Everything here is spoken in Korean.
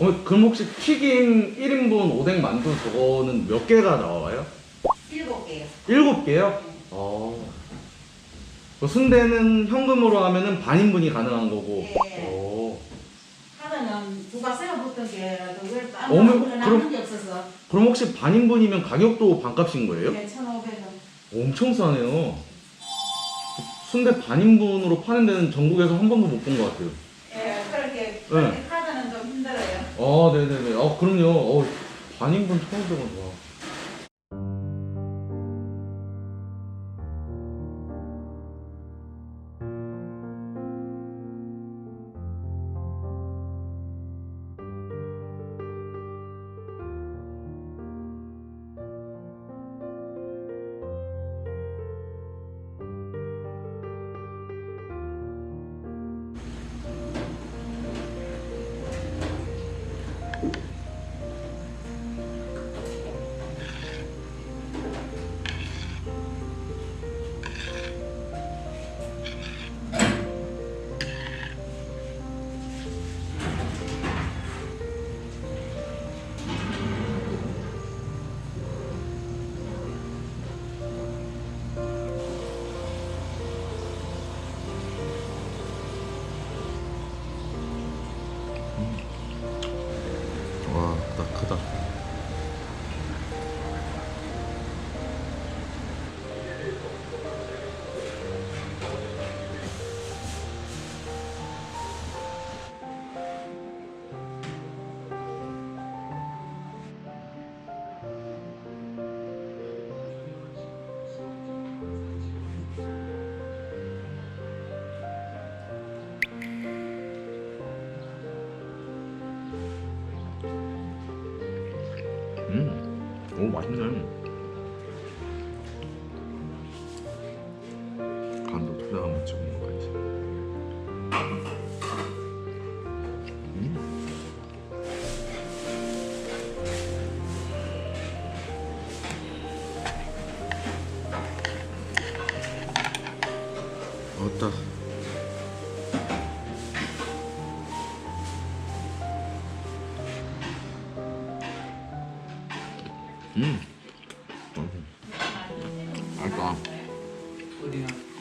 어, 그럼 혹시 튀김 1인분 오뎅 만두 저거는 몇 개가 나와요? 일곱 개요. 일곱 개요? 어. 그 순대는 현금으로 하면은 반인분이 가능한 거고. 예. 오. 하나는 누가 세워붙은 게라도 왜 어머, 아무 그럼- 남은 게 없어서 그럼 혹시 반인분이면 가격도 반값인 거예요? 예, 1,500원. 엄청 싸네요. 순대 반인분으로 파는 데는 전국에서 한 번도 못 본 것 같아요. 예, 그렇게 힘들어요. 아, 네네네. 아, 그럼요. 어, 반인분 1,500원 와. 와, 크다, 크다. 맛있네. 간도 투자 한번 찍어 먹어야지. 음. 어따. 맛있다.